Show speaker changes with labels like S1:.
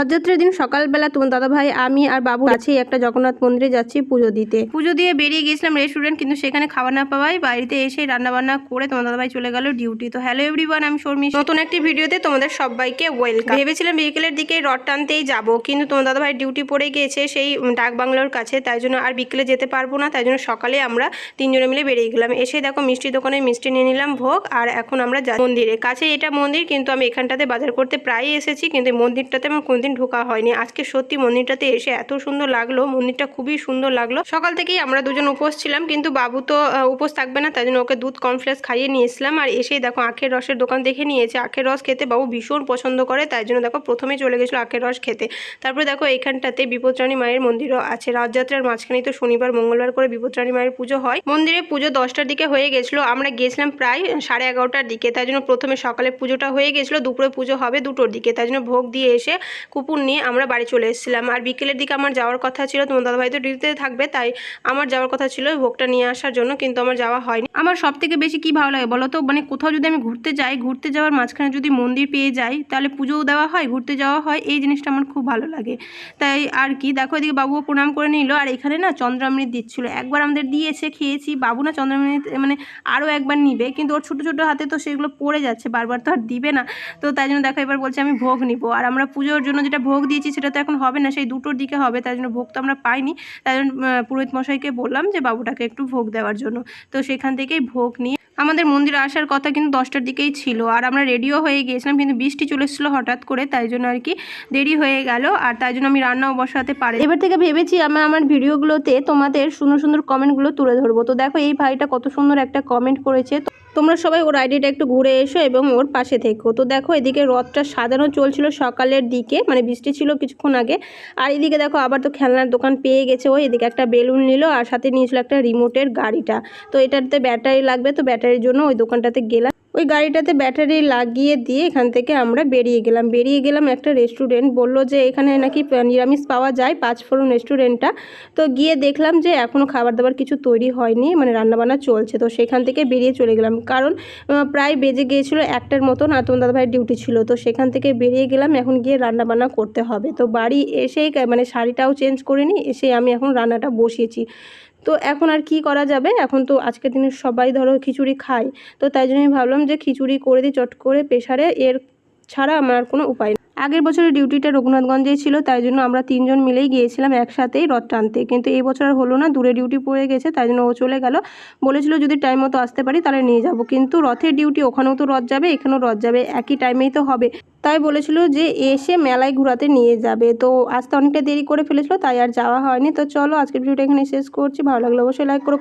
S1: রথযাত্রার দিন সকালবেলা তোমার দাদাভাই, আমি আর বাবু কাছেই একটা জগন্নাথ মন্দিরে যাচ্ছি পুজো দিতে। পুজো দিয়ে বেরিয়ে গিয়েছিলাম রেস্টুরেন্ট কিন্তু সেখানে খাবার না পাওয়াই বাড়িতে এসে রান্না বান্না করে তোমার দাদাভাই চলে গেল ডিউটি তো হ্যালো এভরিওয়ান আমি শর্মি নতুন একটি ভিডিওতে তোমাদের সবাইকে ওয়েলকাম ভেবেছিলাম বিকেলের দিকে রথ টানতেই যাব, কিন্তু তোমার দাদাভাই ডিউটি পড়ে গিয়েছে সেই ডাক বাংলোর কাছে, তাই জন্য আর বিকেলে যেতে পারব না, তাই জন্য সকালে আমরা তিনজনে মিলে বেরিয়ে গেলাম। এসে দেখো মিষ্টি দোকানে মিষ্টি নিয়ে নিলাম ভোগ, আর এখন আমরা মন্দিরে। কাছে এটা মন্দির, কিন্তু আমি এখানটাতে বাজার করতে প্রায়ই এসেছি, কিন্তু মন্দিরটাতে আমার কোনোদিন ঢোকা হয়নি। আজকে সত্যি মন্দিরটাতে এসে এত সুন্দর লাগল, মন্দিরটা খুবই সুন্দর লাগল। সকাল থেকেই আমরা দুজন উপোস ছিলাম, কিন্তু বাবু তো উপোস থাকবে না, তাই জন্য ওকে দুধ কর্নফ্লেক্স খাইয়ে নিয়ে এসলাম আর এসেই দেখো আখের রসের দোকান দেখে নিয়েছে। আখের রস খেতে বাবু ভীষণ পছন্দ করে, তাই জন্য দেখো প্রথমে চলে গেছিল আখের রস খেতে। তারপরে দেখো এইখানটাতে বিপদরানী মায়ের মন্দিরও আছে। রথযাত্রার মাঝখানেই তো শনিবার, মঙ্গলবার করে বিপদরানী মায়ের পুজো হয়। মন্দিরে পুজো দশটার দিকে হয়ে গেছিল। আমরা গেছিলাম প্রায় সাড়ে এগারোটার দিকে, তাই জন্য প্রথমে সকালে পুজোটা হয়ে গেছিল। দুপুরে পুজো হবে দুটোর দিকে, তাই জন্য ভোগ দিয়ে এসে কুপুর নিয়ে আমরা বাড়ি চলে এসেছিলাম। আর বিকেলের দিকে আমার যাওয়ার কথা ছিল, তোমার দাদাভাই তো ডিউটিতে থাকবে, তাই আমার যাওয়ার কথা ছিল ভোগটা নিয়ে আসার জন্য, কিন্তু আমার যাওয়া হয়নি। আমার সব থেকে বেশি কি ভালো লাগে বলো তো? মানে কোথাও যদি আমি ঘুরতে যাই, ঘুরতে যাওয়ার মাঝখানে যদি মন্দির পেয়ে যাই, তাহলে পুজোও দেওয়া হয়, ঘুরতে যাওয়া হয়, এই জিনিসটা আমার খুব ভালো লাগে। তাই আর কি, দেখো এদিকে বাবুও প্রণাম করে নিল, আর এখানে না চন্দ্রামৃত দিচ্ছিল। একবার আমাদের দিয়েছে, খেয়েছি, বাবু না চন্দ্রামৃত মানে আরও একবার নিবে, কিন্তু ওর ছোটো ছোটো হাতে তো সেগুলো পড়ে যাচ্ছে, বারবার তো আর দিবে না। তো তাই জন্য দেখো এবার বলছে আমি ভোগ নিব, আর আমরা পুজোর জন্য যেটা ভোগ দিয়েছি সেটা তো এখন হবে না, সেই দুটোর দিকে হবে, তার জন্য ভোগ তো আমরা পাইনি। তাই জন্য পুরোহিত মশাইকে বললাম যে বাবুটাকে একটু ভোগ দেওয়ার জন্য। তো সেখান থেকেই ভোগ নিয়ে আমাদের মন্দিরে আসার কথা কিন্তু দশটার দিকেই ছিল। আর আমরা রেডিও হয়ে গিয়েছিলাম, কিন্তু বৃষ্টি চলে এসেছিল হঠাৎ করে, তাই জন্য আর কি দেরি হয়ে গেল। আর তাই জন্য আমি রান্নাও বসাতে পারি এবার থেকে ভেবেছি আমি আমার ভিডিওগুলোতে তোমাদের সুন্দর সুন্দর কমেন্টগুলো তুলে ধরবো। তো দেখো, এই ভাইটা কত সুন্দর একটা কমেন্ট করেছে। তোমরা সবাই ওর আইডিটা একটু ঘুরে এসো এবং ওর পাশে থেকো। তো দেখো, এদিকে রথটা সাজানো চলছিল সকালের দিকে মানে বৃষ্টি ছিল কিছুক্ষণ আগে। আর এদিকে দেখো, আবার তো খেলনার দোকান পেয়ে গেছে। ও এদিকে একটা বেলুন নিল, আর সাথে নিয়েছিল একটা রিমোটের গাড়িটা। তো এটাতে ব্যাটারি লাগবে, তো ব্যাটারির জন্য ওই দোকানটাতে গেলাম। ওই গাড়িটাতে ব্যাটারি লাগিয়ে দিয়ে এখান থেকে আমরা বেরিয়ে গেলাম। বেরিয়ে গেলাম একটা রেস্টুরেন্ট বলল যে এখানে নাকি নিরামিষ পাওয়া যায় পাঁচ ফোরন রেস্টুরেন্টটা তো গিয়ে দেখলাম যে এখনও খাবার দাবার কিছু তৈরি হয়নি মানে রান্নাবান্না চলছে। তো সেখান থেকে বেরিয়ে চলে গেলাম। কারণ প্রায় বেজে গিয়েছিল একটার মতন আর তোমার দাদাভাইয়ের ডিউটি ছিল। তো সেখান থেকে বেরিয়ে গেলাম, এখন গিয়ে রান্নাবান্না করতে হবে। তো বাড়ি এসেই মানে শাড়িটাও চেঞ্জ করে নিই এসে আমি এখন রান্নাটা বসিয়েছি। তো এখন আর কি করা যাবে? এখন তো আজকের দিনে সবাই ধরো খিচুড়ি খায়। তো তাই জন্য আমি ভাবলাম যে খিচুড়ি করে দিই চট করে প্রেশারে এর ছাড়া আমার কোনো উপায় আগের বছরের ডিউটিটা রঘুনাথগঞ্জেই ছিল, তাই জন্য আমরা তিনজন মিলেই গিয়েছিলাম একসাথেই রথ টানতে। কিন্তু এই বছর আর হলো না, দূরে ডিউটি পড়ে গেছে, তাই জন্য ও চলে গেল। বলেছিল যদি টাইম মতো আসতে পারি তাহলে নিয়ে যাব, কিন্তু রথের ডিউটি, ওখানেও তো রথ যাবে, এখানেও রথ যাবে, একই টাইমেই তো হবে। তাই বলেছিল যে এসে মেলায় ঘোরাতে নিয়ে যাবে। তো আসতে অনেকটা দেরি করে ফেলেছিল, তাই আর যাওয়া হয়নি। তো চলো, আজকের ভিডিওটা এখানে শেষ করছি। ভালো লাগলে অবশ্যই লাইক করো।